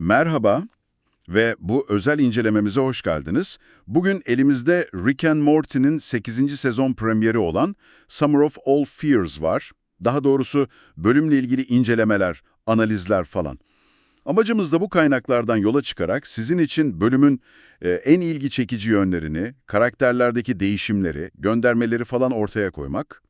Merhaba ve bu özel incelememize hoş geldiniz. Bugün elimizde Rick and Morty'nin 8. sezon premieri olan Summer of All Fears var. Daha doğrusu bölümle ilgili incelemeler, analizler falan. Amacımız da bu kaynaklardan yola çıkarak sizin için bölümün e, en ilgi çekici yönlerini, karakterlerdeki değişimleri, göndermeleri falan ortaya koymak.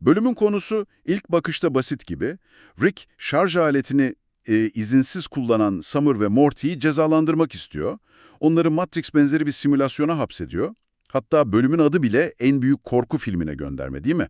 Bölümün konusu ilk bakışta basit gibi. Rick şarj aletini e, izinsiz kullanan Summer ve Morty'yi cezalandırmak istiyor. Onları Matrix benzeri bir simülasyona hapsediyor. Hatta bölümün adı bile en büyük korku filmine gönderme değil mi?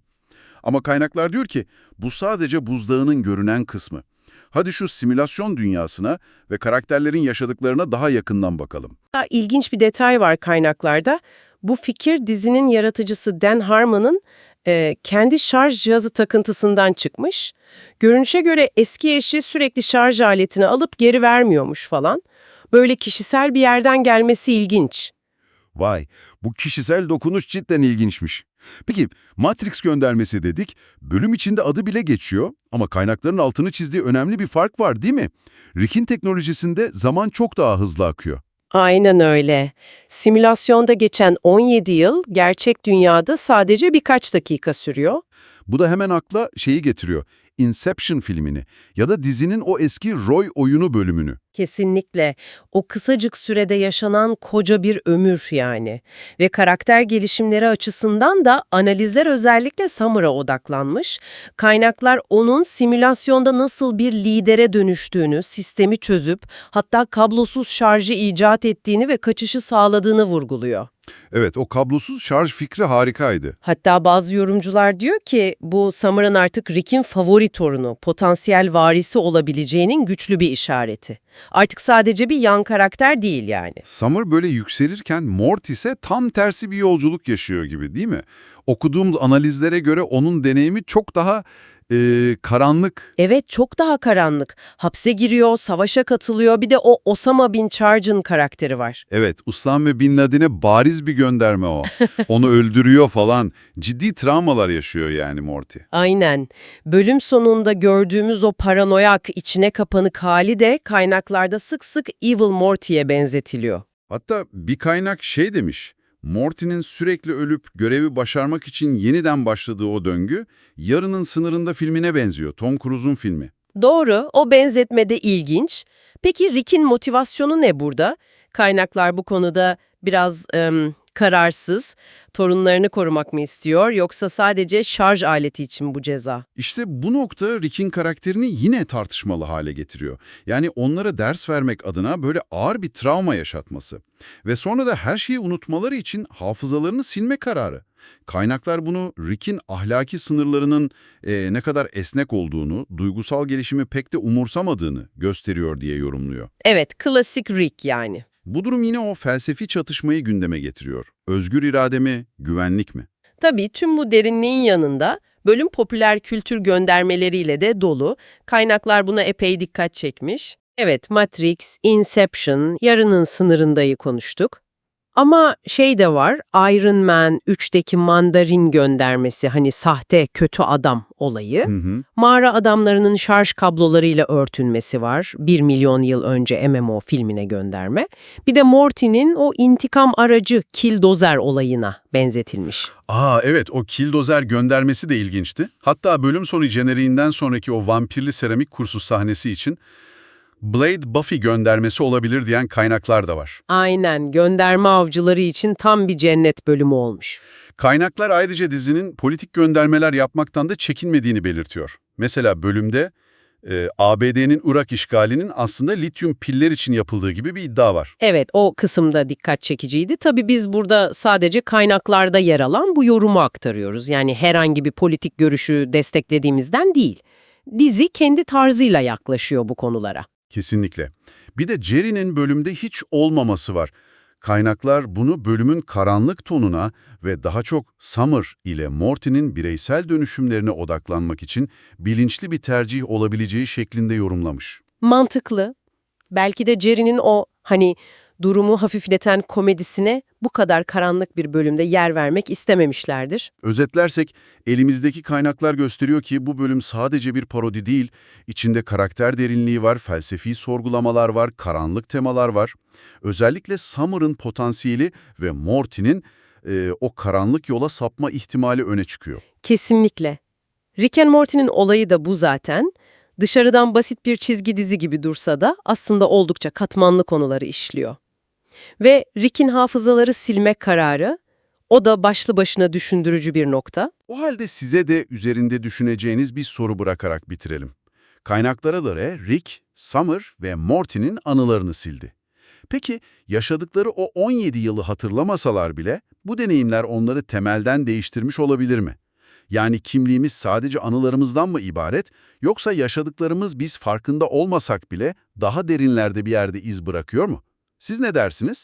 Ama kaynaklar diyor ki bu sadece buzdağının görünen kısmı. Hadi şu simülasyon dünyasına ve karakterlerin yaşadıklarına daha yakından bakalım. Daha ilginç bir detay var kaynaklarda. Bu fikir dizinin yaratıcısı Dan Harmon'ın e, kendi şarj cihazı takıntısından çıkmış. Görünüşe göre eski eşi sürekli şarj aletini alıp geri vermiyormuş falan. Böyle kişisel bir yerden gelmesi ilginç. Vay, bu kişisel dokunuş cidden ilginçmiş. Peki, Matrix göndermesi dedik, bölüm içinde adı bile geçiyor ama kaynakların altını çizdiği önemli bir fark var değil mi? Rick'in teknolojisinde zaman çok daha hızlı akıyor. Aynen öyle. Simülasyonda geçen 17 yıl gerçek dünyada sadece birkaç dakika sürüyor. Bu da hemen akla şeyi getiriyor, Inception filmini ya da dizinin o eski Roy oyunu bölümünü. Kesinlikle. O kısacık sürede yaşanan koca bir ömür yani. Ve karakter gelişimleri açısından da analizler özellikle Summer'a odaklanmış. Kaynaklar onun simülasyonda nasıl bir lidere dönüştüğünü, sistemi çözüp hatta kablosuz şarjı icat ettiğini ve kaçışı sağladığını vurguluyor. Evet, o kablosuz şarj fikri harikaydı. Hatta bazı yorumcular diyor ki bu Summer'ın artık Rick'in favori torunu, potansiyel varisi olabileceğinin güçlü bir işareti. Artık sadece bir yan karakter değil yani. Summer böyle yükselirken Mort ise tam tersi bir yolculuk yaşıyor gibi değil mi? Okuduğum analizlere göre onun deneyimi çok daha e, karanlık. Evet çok daha karanlık. Hapse giriyor, savaşa katılıyor. Bir de o Osama Bin Charge'ın karakteri var. Evet, Usame Bin Laden'e bariz bir gönderme o. Onu öldürüyor falan. Ciddi travmalar yaşıyor yani Morty. Aynen. Bölüm sonunda gördüğümüz o paranoyak, içine kapanık hali de kaynaklarda sık sık Evil Morty'ye benzetiliyor. Hatta bir kaynak şey demiş, Morty'nin sürekli ölüp görevi başarmak için yeniden başladığı o döngü, Yarının Sınırında filmine benziyor, Tom Cruise'un filmi. Doğru, o benzetme de ilginç. Peki Rick'in motivasyonu ne burada? Kaynaklar bu konuda biraz em, kararsız. Torunlarını korumak mı istiyor yoksa sadece şarj aleti için bu ceza? İşte bu nokta Rick'in karakterini yine tartışmalı hale getiriyor. Yani onlara ders vermek adına böyle ağır bir travma yaşatması. Ve sonra da her şeyi unutmaları için hafızalarını silme kararı. Kaynaklar bunu Rick'in ahlaki sınırlarının eee, ne kadar esnek olduğunu, duygusal gelişimi pek de umursamadığını gösteriyor diye yorumluyor. Evet, klasik Rick yani. Bu durum yine o felsefi çatışmayı gündeme getiriyor. Özgür irade mi, güvenlik mi? Tabii tüm bu derinliğin yanında bölüm popüler kültür göndermeleriyle de dolu. Kaynaklar buna epey dikkat çekmiş. Evet, Matrix, Inception, yarının sınırındayı konuştuk. Ama şey de var, Iron Man 3'teki mandarin göndermesi, hani sahte kötü adam olayı. Hı hı. Mağara adamlarının şarj kablolarıyla örtünmesi var. 1 milyon yıl önce MMO filmine gönderme. Bir de Morty'nin o intikam aracı Killdozer olayına benzetilmiş. Aa evet o kildozer göndermesi de ilginçti. Hatta bölüm sonu jeneriğinden sonraki o vampirli seramik kursu sahnesi için Blade Buffy göndermesi olabilir diyen kaynaklar da var. Aynen, gönderme avcıları için tam bir cennet bölümü olmuş. Kaynaklar ayrıca dizinin politik göndermeler yapmaktan da çekinmediğini belirtiyor. Mesela bölümde e, ABD'nin Irak işgalinin aslında lityum piller için yapıldığı gibi bir iddia var. Evet, o kısımda dikkat çekiciydi. Tabii biz burada sadece kaynaklarda yer alan bu yorumu aktarıyoruz. Yani herhangi bir politik görüşü desteklediğimizden değil. Dizi kendi tarzıyla yaklaşıyor bu konulara. Kesinlikle. Bir de Jerry'nin bölümde hiç olmaması var. Kaynaklar bunu bölümün karanlık tonuna ve daha çok Summer ile Morty'nin bireysel dönüşümlerine odaklanmak için bilinçli bir tercih olabileceği şeklinde yorumlamış. Mantıklı. Belki de Jerry'nin o hani durumu hafifleten komedisine bu kadar karanlık bir bölümde yer vermek istememişlerdir. Özetlersek, elimizdeki kaynaklar gösteriyor ki bu bölüm sadece bir parodi değil, içinde karakter derinliği var, felsefi sorgulamalar var, karanlık temalar var. Özellikle Summer'ın potansiyeli ve Morty'nin e, o karanlık yola sapma ihtimali öne çıkıyor. Kesinlikle. Rick and Morty'nin olayı da bu zaten. Dışarıdan basit bir çizgi dizi gibi dursa da aslında oldukça katmanlı konuları işliyor. Ve Rick'in hafızaları silme kararı, o da başlı başına düşündürücü bir nokta. O halde size de üzerinde düşüneceğiniz bir soru bırakarak bitirelim. Kaynaklara göre Rick, Summer ve Morty'nin anılarını sildi. Peki yaşadıkları o 17 yılı hatırlamasalar bile bu deneyimler onları temelden değiştirmiş olabilir mi? Yani kimliğimiz sadece anılarımızdan mı ibaret yoksa yaşadıklarımız biz farkında olmasak bile daha derinlerde bir yerde iz bırakıyor mu? Siz ne dersiniz?